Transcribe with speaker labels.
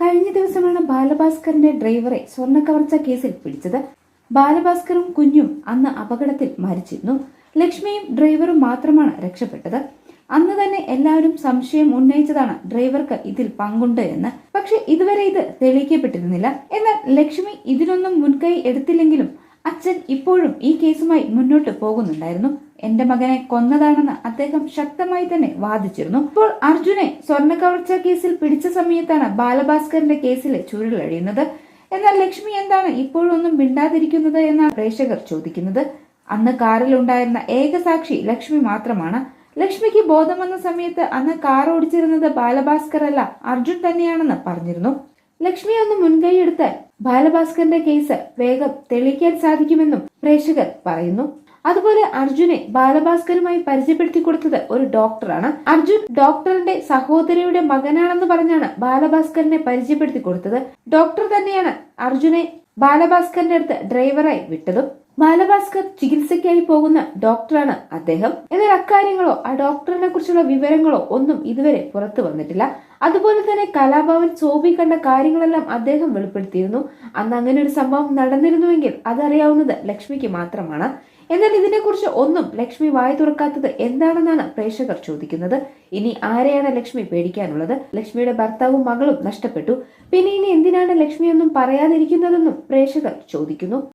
Speaker 1: കഴിഞ്ഞ ദിവസമാണ് ബാലഭാസ്കറിന്റെ ഡ്രൈവറെ സ്വർണ കവർച്ച കേസിൽ പിടിച്ചത്. ബാലഭാസ്കറും കുഞ്ഞും അന്ന് അപകടത്തിൽ മരിച്ചിരുന്നു. ലക്ഷ്മിയും ഡ്രൈവറും മാത്രമാണ് രക്ഷപ്പെട്ടത്. അന്ന് തന്നെ എല്ലാവരും സംശയം ഉന്നയിച്ചതാണ് ഡ്രൈവർക്ക് ഇതിൽ പങ്കുണ്ട് എന്ന്. പക്ഷെ ഇതുവരെ ഇത് തെളിയിക്കപ്പെട്ടിരുന്നില്ല. എന്നാൽ ലക്ഷ്മി ഇതിനൊന്നും മുൻകൈ എടുത്തില്ലെങ്കിലും അച്ഛൻ ഇപ്പോഴും ഈ കേസുമായി മുന്നോട്ട് പോകുന്നുണ്ടായിരുന്നു. എന്റെ മകനെ കൊന്നതാണെന്ന് അദ്ദേഹം ശക്തമായി തന്നെ വാദിച്ചിരുന്നു. ഇപ്പോൾ അർജുനെ സ്വർണ കവർച്ച കേസിൽ പിടിച്ച സമയത്താണ് ബാലഭാസ്കറിന്റെ കേസിലെ ചുരുളഴിയുന്നത് എന്നാൽ ലക്ഷ്മി എന്താണ് ഇപ്പോഴൊന്നും മിണ്ടാതിരിക്കുന്നത് എന്നാണ് പ്രേക്ഷകർ ചോദിക്കുന്നത്. അന്ന് കാറിൽ ഉണ്ടായിരുന്ന ഏക സാക്ഷി ലക്ഷ്മി മാത്രമാണ്. ലക്ഷ്മിക്ക് ബോധം വന്ന സമയത്ത് അന്ന് കാർ ഓടിച്ചിരുന്നത് ബാലഭാസ്കർ അല്ല അർജുൻ തന്നെയാണെന്ന് പറഞ്ഞിരുന്നു. ലക്ഷ്മി ഒന്ന് മുൻകൈയെടുത്താൽ ബാലഭാസ്കറിന്റെ കേസ് വേഗം തെളിയിക്കാൻ സാധിക്കുമെന്നും പ്രേക്ഷകർ പറയുന്നു. അതുപോലെ അർജുനെ ബാലഭാസ്കരുമായി പരിചയപ്പെടുത്തി കൊടുത്തത് ഒരു ഡോക്ടറാണ്. അർജുൻ ഡോക്ടറിന്റെ സഹോദരിയുടെ മകനാണെന്ന് പറഞ്ഞാണ് ബാലഭാസ്കറിനെ പരിചയപ്പെടുത്തി കൊടുത്തത്. ഡോക്ടർ തന്നെയാണ് അർജുനെ ബാലഭാസ്കറിന്റെ അടുത്ത് ഡ്രൈവറായി വിട്ടതും. ബാലഭാസ്കർ ചികിത്സയ്ക്കായി പോകുന്ന ഡോക്ടറാണ് അദ്ദേഹം. എന്നാൽ അക്കാര്യങ്ങളോ ആ ഡോക്ടറിനെ കുറിച്ചുള്ള വിവരങ്ങളോ ഒന്നും ഇതുവരെ പുറത്തു വന്നിട്ടില്ല. അതുപോലെ തന്നെ കലാഭവൻ സോബി കണ്ട കാര്യങ്ങളെല്ലാം അദ്ദേഹം വെളിപ്പെടുത്തിയിരുന്നു. അന്ന് അങ്ങനെ ഒരു സംഭവം നടന്നിരുന്നുവെങ്കിൽ അതറിയാവുന്നത് ലക്ഷ്മിക്ക് മാത്രമാണ്. എന്നാൽ ഇതിനെക്കുറിച്ച് ഒന്നും ലക്ഷ്മി വായി തുറക്കാത്തത് എന്താണെന്നാണ് പ്രേക്ഷകർ ചോദിക്കുന്നത്. ഇനി ആരെയാണ് ലക്ഷ്മി പേടിക്കാനുള്ളത്? ലക്ഷ്മിയുടെ ഭർത്താവും മകളും നഷ്ടപ്പെട്ടു. പിന്നെ ഇനി എന്തിനാണ് ലക്ഷ്മി ഒന്നും പറയാതിരിക്കുന്നതെന്നും പ്രേക്ഷകർ ചോദിക്കുന്നു.